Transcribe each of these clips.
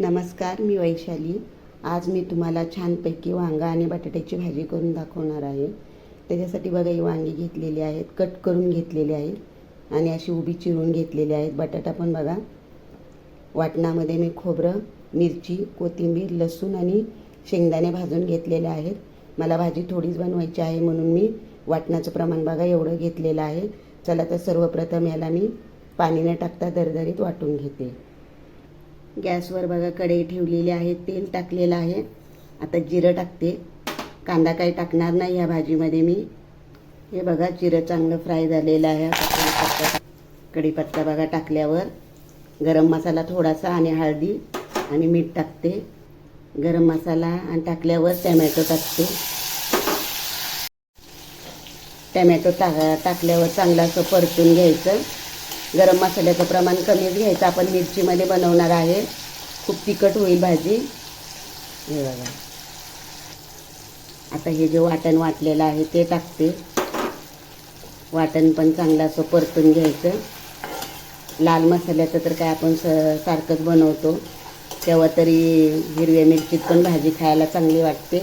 नमस्कार मी वैशाली. आज मी तुम्हाला छानपैकी वांगा आणि बटाट्याची भाजी करून दाखवणार आहे. त्याच्यासाठी बघा ही वांगी घेतलेली आहेत कट करून घेतलेली आहेत आणि अशी उभी चिरून घेतलेली आहेत. बटाटा पण बघा वाटणामध्ये मी खोबरं मिरची कोथिंबीर लसूण आणि शेंगदाणे भाजून घेतलेले आहेत. मला भाजी थोडीच बनवायची आहे म्हणून मी वाटणाचं प्रमाण बघा एवढं घेतलेलं आहे. चला तर सर्वप्रथम याला मी पाणी न टाकता दरदरीत वाटून घेते. गॅसवर बघा कढई ठेवलेली आहे तेल टाकलेलं आहे. आता जिरं टाकते. कांदा काही टाकणार नाही या भाजीमध्ये मी. हे बघा जिरं चांगलं फ्राय झालेलं आहे. कढीपत्ता बघा टाकल्यावर. गरम मसाला थोडासा आणि हळदी आणि मीठ टाकते. गरम मसाला आणि टाकल्यावर टॅमॅटो टाकते. टॅमॅटो टाका टाकल्यावर चांगलं असं परतून घ्यायचं. गरम मसाल्याचं प्रमाण कमीच घ्यायचं. आपण मिरचीमध्ये बनवणार आहे. खूप तिखट होईल भाजी. हे बघा. आता हे जे वाटण वाटलेलं आहे ते टाकते. वाटण पण चांगलं असं परतून घ्यायचं. लाल मसाल्याचं तर काय आपण स सारखंच बनवतो. तेव्हा तरी हिरव्या मिरचीत पण भाजी खायला चांगली वाटते.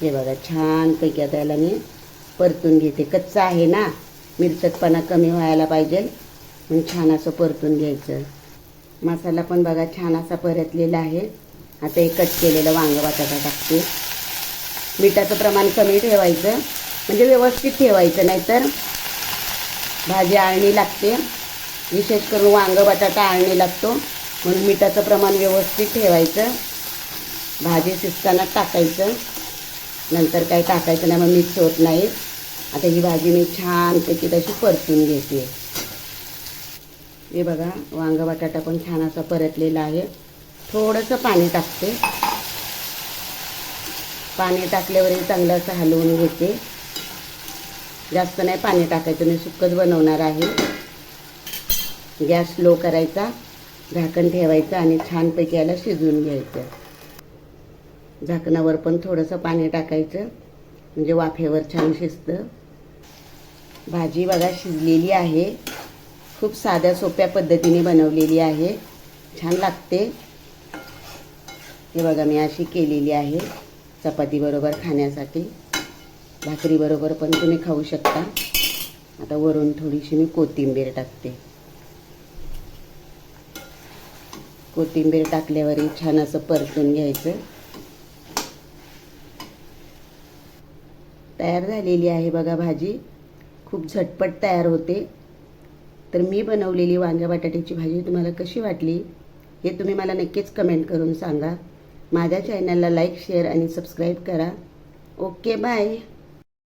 हे बघा छानपैकी आता याला मी परतून घेते. कच्चा आहे ना? मिरचतपणा कमी व्हायला पाहिजे. आणि छान असं परतून घ्यायचं. मसाला पण बघा छान असा परतलेला आहे. आता एक कट केलेलं वांगं बटाटा टाकते. मिठाचं प्रमाण कमी ठेवायचं. म्हणजे व्यवस्थित ठेवायचं नाहीतर भाजी आळणी लागते. विशेष करून वांगं बटाटा आळणी लागतो. म्हणून मिठाचं प्रमाण व्यवस्थित ठेवायचं. भाजी शिजताना टाकायचं. नंतर काही टाकायचं नाही मग मिक्स होत नाही. आता ही भाजी मी छानपैकी तशी परतून घेते. हे बघा वांग बटाटा पण छान असा परतलेला आहे. थोडंसं पाणी टाकते. पाणी टाकल्यावरही चांगलं असं हलवून घेते. जास्त नाही पाणी टाकायचं मी सुक्कच बनवणार आहे. गॅस लो करायचा झाकण ठेवायचं आणि छानपैकी याला शिजवून घ्यायचं. झाकणावर पण थोडंसं पाणी टाकायचं म्हणजे वाफेवर छान शिजतं. भाजी बघा शिजलेली आहे. खूप साध्या सोप्या पद्धतीने बनवलेली आहे. छान लागते. हे बघा मी अशी केलेली आहे. चपातीबरोबर खाण्यासाठी. भाकरीबरोबर पण तुम्ही खाऊ शकता. आता वरून थोडीशी मी कोथिंबीर टाकते. कोथिंबीर टाकल्यावरही छान असं परतून घ्यायचं. तयार झालेली आहे बघा भाजी. खूप झटपट तयार होते. तर मी बनवलेली वांग्या बटाट्याची भाजी तुम्हाला कशी वाटली हे तुम्ही मला नक्कीच कमेंट करून सांगा. माझ्या चॅनलला लाईक शेअर आणि सबस्क्राईब करा. Okay bye